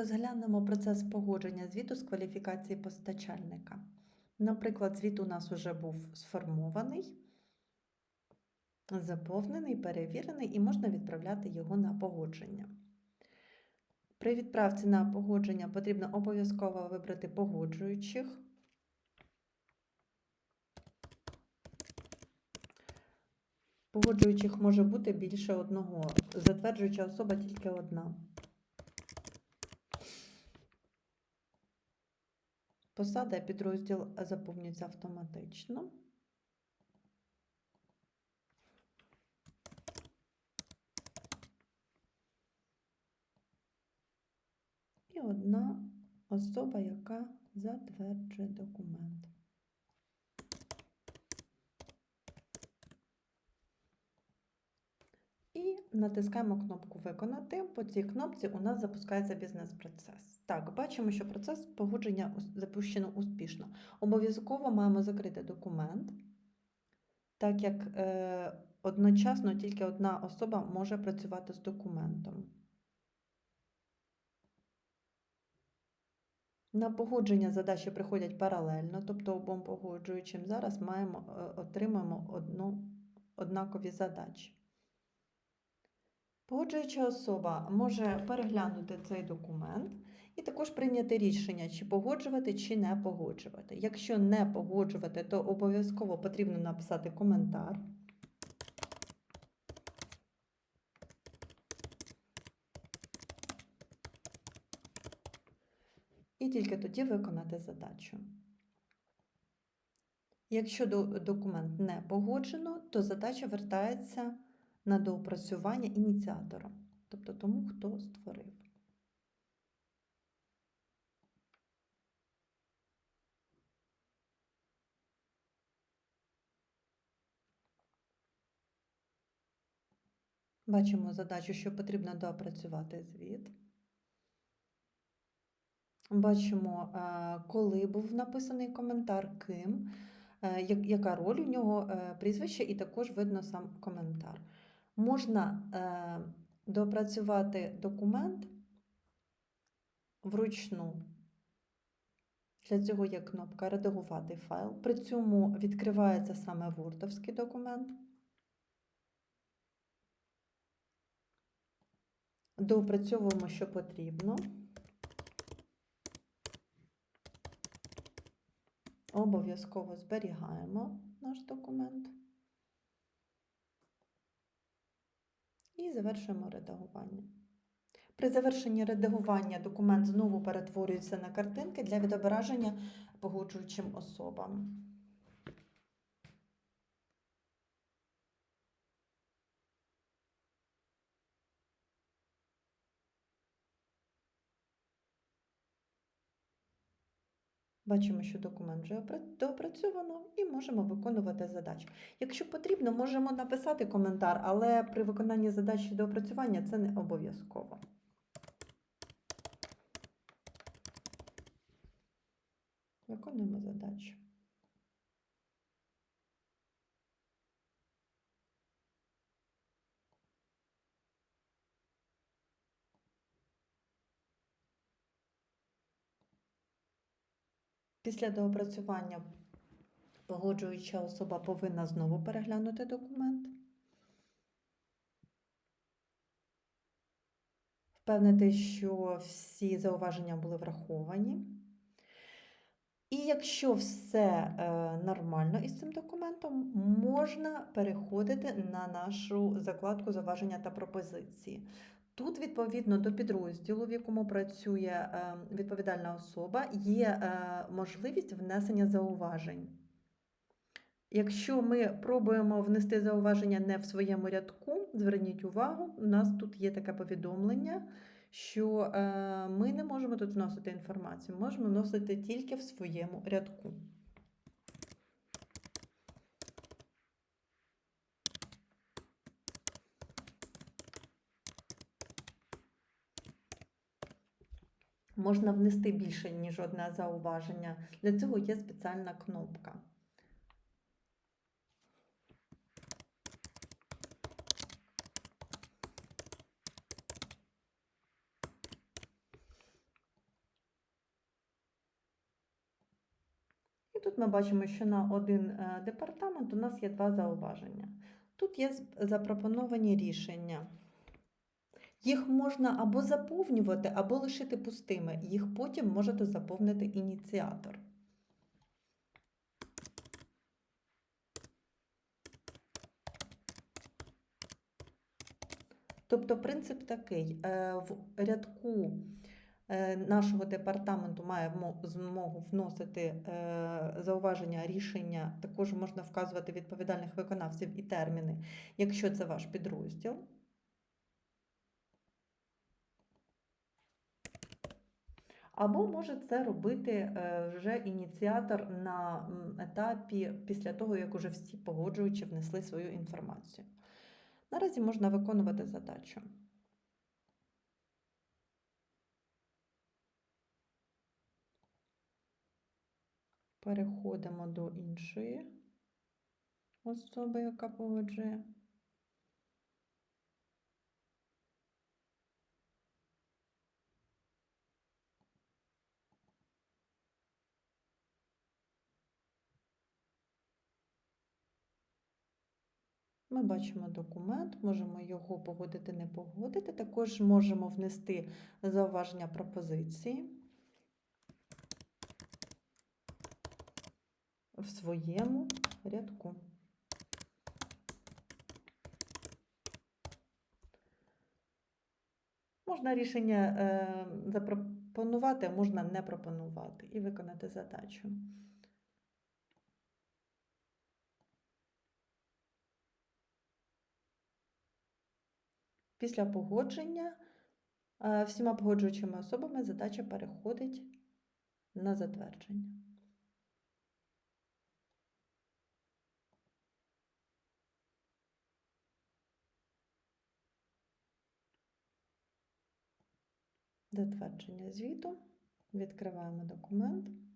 Розглянемо процес погодження звіту з кваліфікації постачальника. Наприклад, звіт у нас вже був сформований, заповнений, перевірений і можна відправляти його на погодження. При відправці на погодження потрібно обов'язково вибрати погоджуючих. Погоджуючих може бути більше одного, затверджуюча особа тільки одна. Посада підрозділ заповнюється автоматично. І одна особа, яка затверджує документ. І натискаємо кнопку Виконати. По цій кнопці у нас запускається бізнес-процес. Так, бачимо, що процес погодження запущено успішно. Обов'язково маємо закрити документ, так як е, одночасно тільки одна особа може працювати з документом. На погодження задачі приходять паралельно, тобто обом погоджуючим зараз маємо, е, отримаємо одну, однакові задачі. Погоджуюча особа може переглянути цей документ і також прийняти рішення, чи погоджувати, чи не погоджувати. Якщо не погоджувати, то обов'язково потрібно написати коментар. І тільки тоді виконати задачу. Якщо документ не погоджено, то задача вертається на доопрацювання ініціатора, тобто тому, хто створив. Бачимо задачу, що потрібно доопрацювати звіт. Бачимо, е, коли був написаний коментар, ким, е, яка роль у нього, е, прізвище, і також видно сам коментар. Можна е, доопрацювати документ вручну. Для цього є кнопка Редагувати файл. При цьому відкривається саме вордовський документ. Доопрацьовуємо, що потрібно. Обов'язково зберігаємо наш документ. І завершуємо редагування. При завершенні редагування документ знову перетворюється на картинки для відображення погоджуючим особам. Бачимо, що документ вже доопрацьовано і можемо виконувати задачу. Якщо потрібно, можемо написати коментар, але при виконанні задачі доопрацювання це не обов'язково. Виконуємо задачу. Після доопрацювання погоджуюча особа повинна знову переглянути документ. Впевнити, що всі зауваження були враховані. І якщо все е, нормально із цим документом, можна переходити на нашу закладку зауваження та пропозиції. Тут, відповідно до підрозділу, в якому працює е, відповідальна особа, є е, можливість внесення зауважень. Якщо ми пробуємо внести зауваження не в своєму рядку, зверніть увагу, у нас тут є таке повідомлення, що е, ми не можемо тут вносити інформацію, можемо вносити тільки в своєму рядку. можна внести більше, ніж одне зауваження. Для цього є спеціальна кнопка. І тут ми бачимо, що на один е, департамент у нас є два зауваження. Тут є запропоновані рішення. Їх можна або заповнювати, або лишити пустими. Їх потім можете заповнити ініціатор. Тобто принцип такий: е, в рядку е, нашого департаменту має змогу вносити е, зауваження, рішення, також можна вказувати відповідальних виконавців і терміни, якщо це ваш підрозділ. Або може це робити е, вже ініціатор на етапі після того, як уже всі погоджуючі внесли свою інформацію. Наразі можна виконувати задачу. Переходимо до іншої особи, яка погоджує. Ми бачимо документ, можемо його погодити, не погодити. Також можемо внести зауваження пропозиції в своєму рядку. Можна рішення е, запропонувати, а можна не пропонувати і виконати задачу. Після погодження е, всіма погоджуючими особами задача переходить на затвердження. Затвердження звіту. Відкриваємо документ.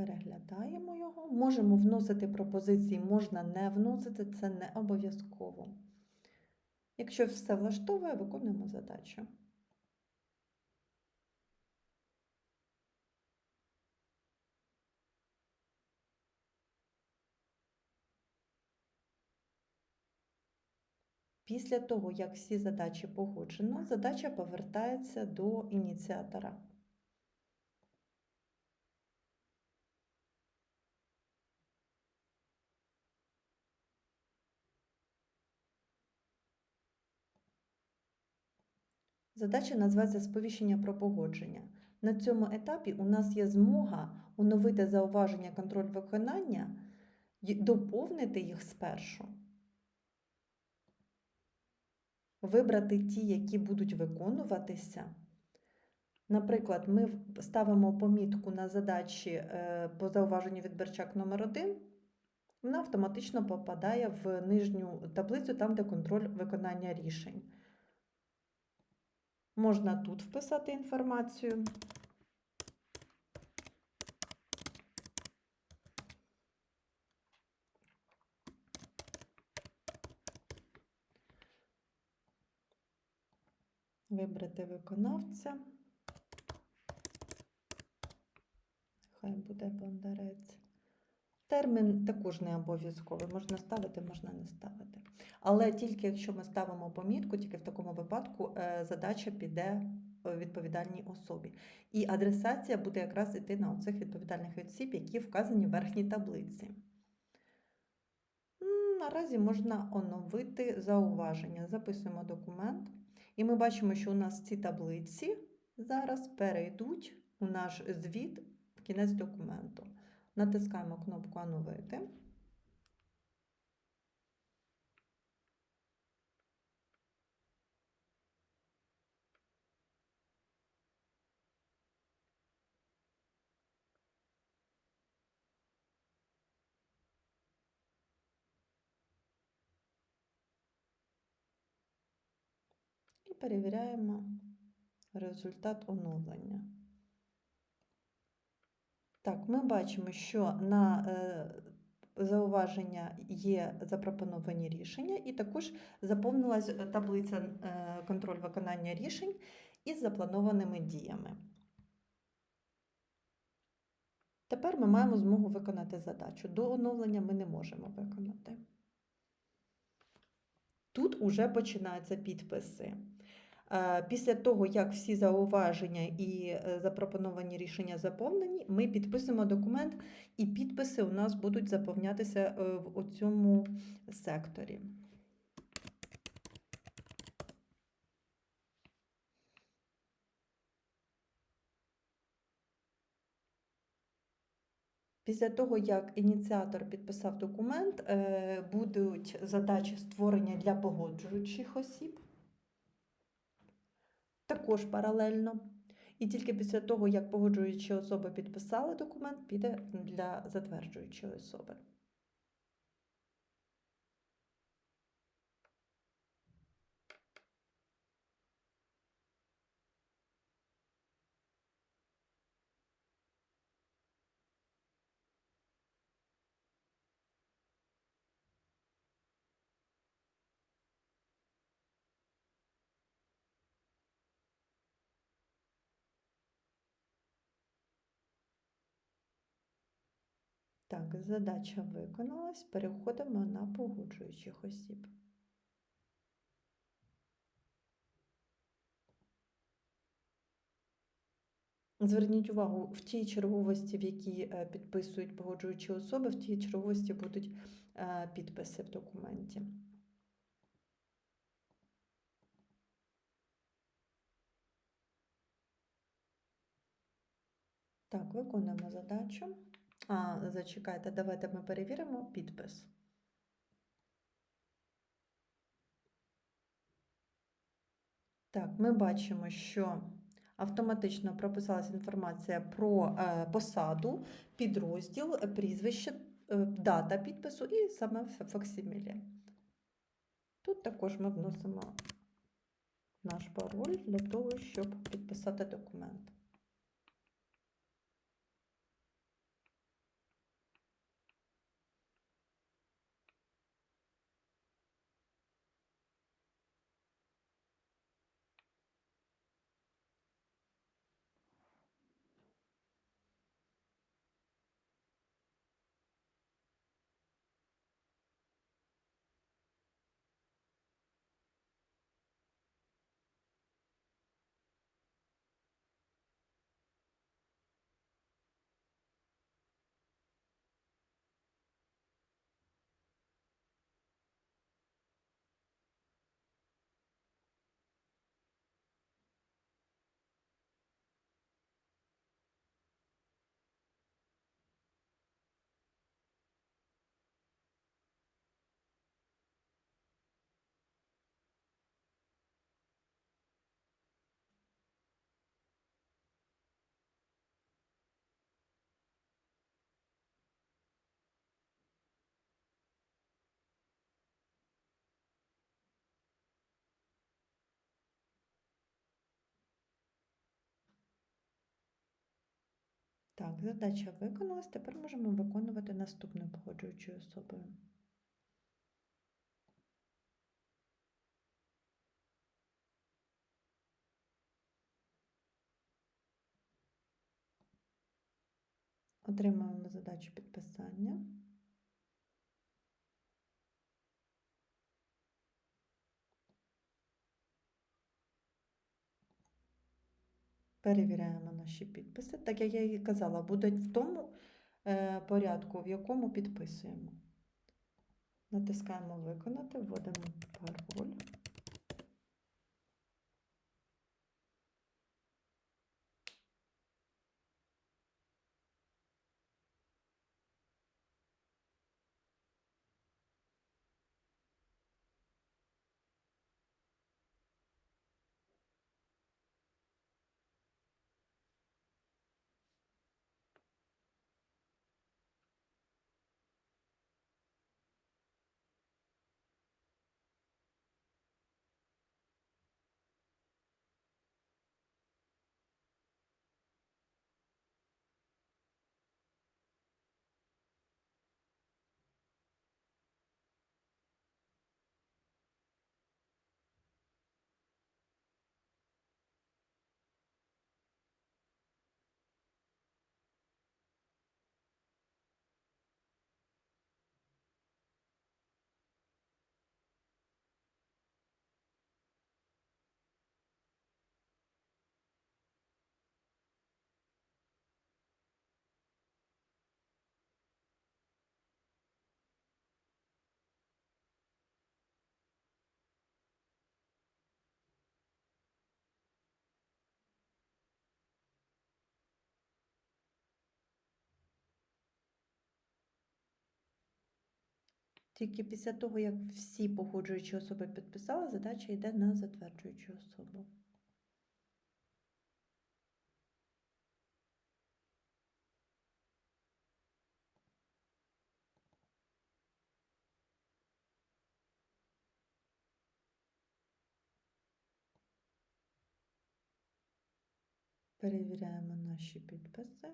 Переглядаємо його. Можемо вносити пропозиції, можна не вносити, це не обов'язково. Якщо все влаштовує, виконуємо задачу. Після того, як всі задачі погоджено, задача повертається до ініціатора. Задача називається сповіщення про погодження. На цьому етапі у нас є змога оновити зауваження контроль виконання доповнити їх спершу. Вибрати ті, які будуть виконуватися. Наприклад, ми ставимо помітку на задачі е, по зауваженню від Берчак номер 1 вона автоматично попадає в нижню таблицю, там, де контроль виконання рішень. Можна тут вписати інформацію. Вибрати виконавця. Хай буде бондарець. Термін також не обов'язковий. Можна ставити, можна не ставити. Але тільки якщо ми ставимо помітку, тільки в такому випадку е, задача піде е, відповідальній особі. І адресація буде якраз іти на оцих відповідальних осіб, які вказані в верхній таблиці. Наразі можна оновити зауваження. Записуємо документ. І ми бачимо, що у нас ці таблиці зараз перейдуть у наш звіт в кінець документу. Натискаємо кнопку Оновити. І перевіряємо результат оновлення. Так, ми бачимо, що на е, зауваження є запропоновані рішення, і також заповнилась таблиця е, контроль виконання рішень, із запланованими діями. Тепер ми маємо змогу виконати задачу. До оновлення ми не можемо виконати. Тут уже починаються підписи. Після того, як всі зауваження і е, запропоновані рішення заповнені, ми підписуємо документ, і підписи у нас будуть заповнятися е, в цьому секторі. Після того, як ініціатор підписав документ, е, будуть задачі створення для погоджуючих осіб, також паралельно. І тільки після того, як погоджуючі особи підписали документ, піде для затверджуючої особи. Так, задача виконалась. Переходимо на погоджуючих осіб. Зверніть увагу, в тій черговості, в якій е, підписують погоджуючі особи, в тій черговості будуть е, підписи в документі. Так, виконуємо задачу. А, зачекайте, давайте ми перевіримо підпис. Так, ми бачимо, що автоматично прописалася інформація про е, посаду, підрозділ, прізвище, е, дата підпису і саме факсимілі. Тут також ми вносимо наш пароль для того, щоб підписати документ. Так, задача виконалась. Тепер можемо виконувати наступну погоджуючою особою. Отримаємо задачу підписання. Перевіряємо наші підписи. Так як я і казала, будуть в тому е, порядку, в якому підписуємо. Натискаємо Виконати, вводимо пароль. Тільки після того, як всі погоджуючі особи підписали, задача йде на затверджуючу особу. Перевіряємо наші підписи.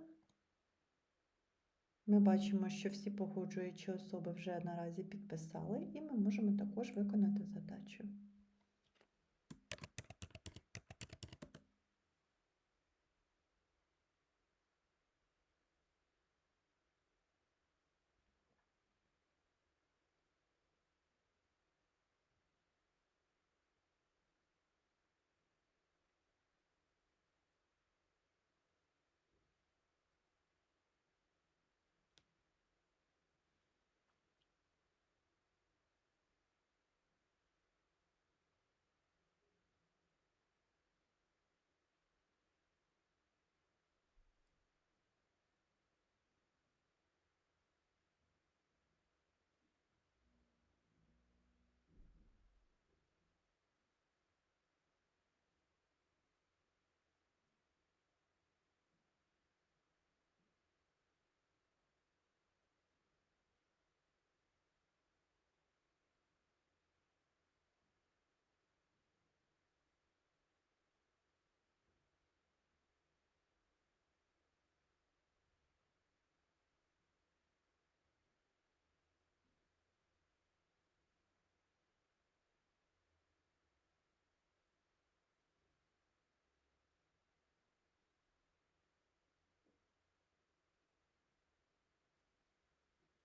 Ми бачимо, що всі погоджуючі особи вже наразі підписали, і ми можемо також виконати задачу.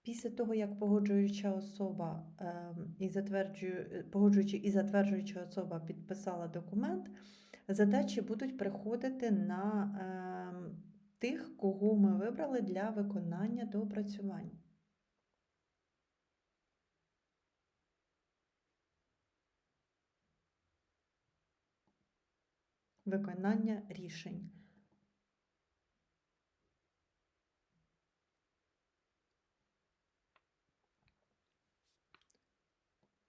Після того, як погоджуюча особа ем, і затверджує, погоджуючи і затверджуюча особа підписала документ, задачі будуть приходити на ем, тих, кого ми вибрали для виконання доопрацювань. Виконання рішень.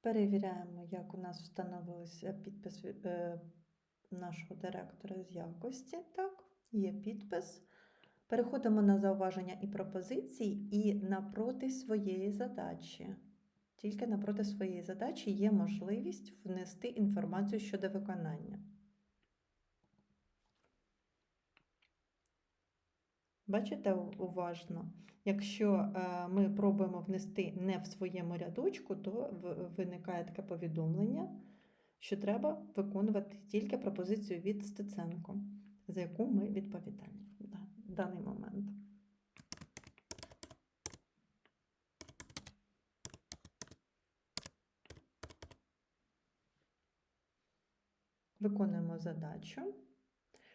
Перевіряємо, як у нас встановився підпис е, нашого директора з якості. Так, є підпис. Переходимо на зауваження і пропозиції і напроти своєї задачі. Тільки напроти своєї задачі є можливість внести інформацію щодо виконання. Бачите уважно? Якщо е, ми пробуємо внести не в своєму рядочку, то виникає таке повідомлення, що треба виконувати тільки пропозицію від Стеценко, за яку ми відповідальні да, в даний момент. Виконуємо задачу,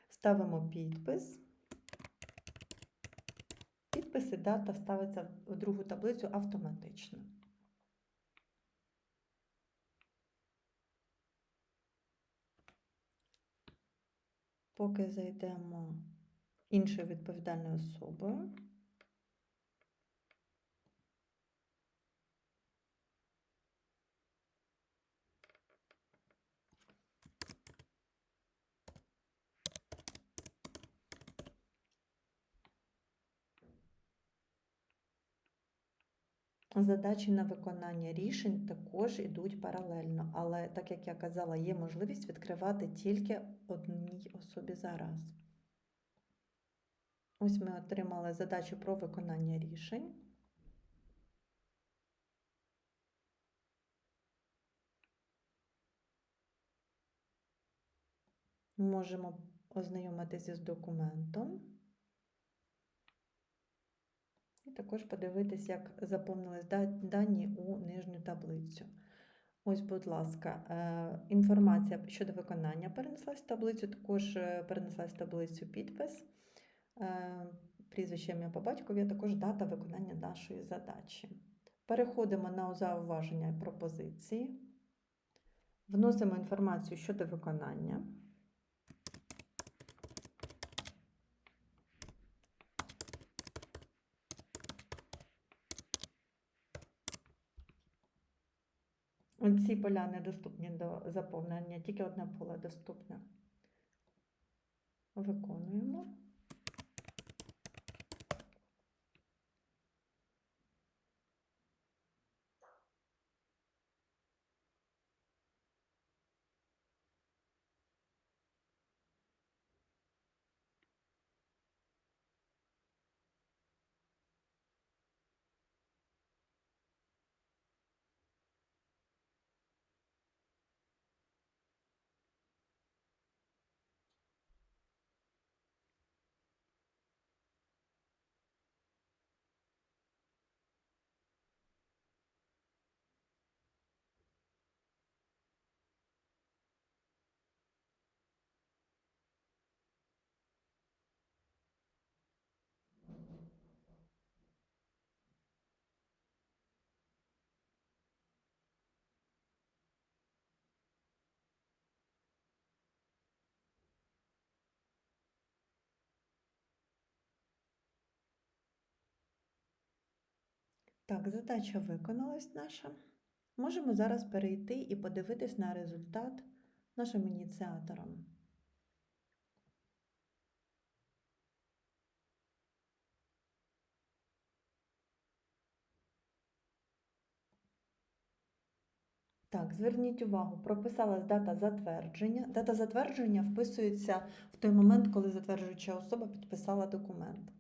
ставимо підпис. І дата ставиться в другу таблицю автоматично. Поки зайдемо іншою відповідальною особою. Задачі на виконання рішень також йдуть паралельно, але, так як я казала, є можливість відкривати тільки одній особі зараз. Ось ми отримали задачу про виконання рішень. Можемо ознайомитися з документом. І також подивитись, як заповнились дані у нижню таблицю. Ось, будь ласка, е, інформація щодо виконання перенеслась в таблицю, також е, перенеслась в таблицю підпис, е, прізвище ім'я по батькові, а також дата виконання нашої задачі. Переходимо на зауваження і пропозиції. Вносимо інформацію щодо виконання. Ці поля недоступні до заповнення, тільки одне поле доступне. Виконуємо. Так, задача виконалась наша. Можемо зараз перейти і подивитись на результат нашим ініціаторам. Так, зверніть увагу, прописалась дата затвердження. Дата затвердження вписується в той момент, коли затверджуюча особа підписала документ.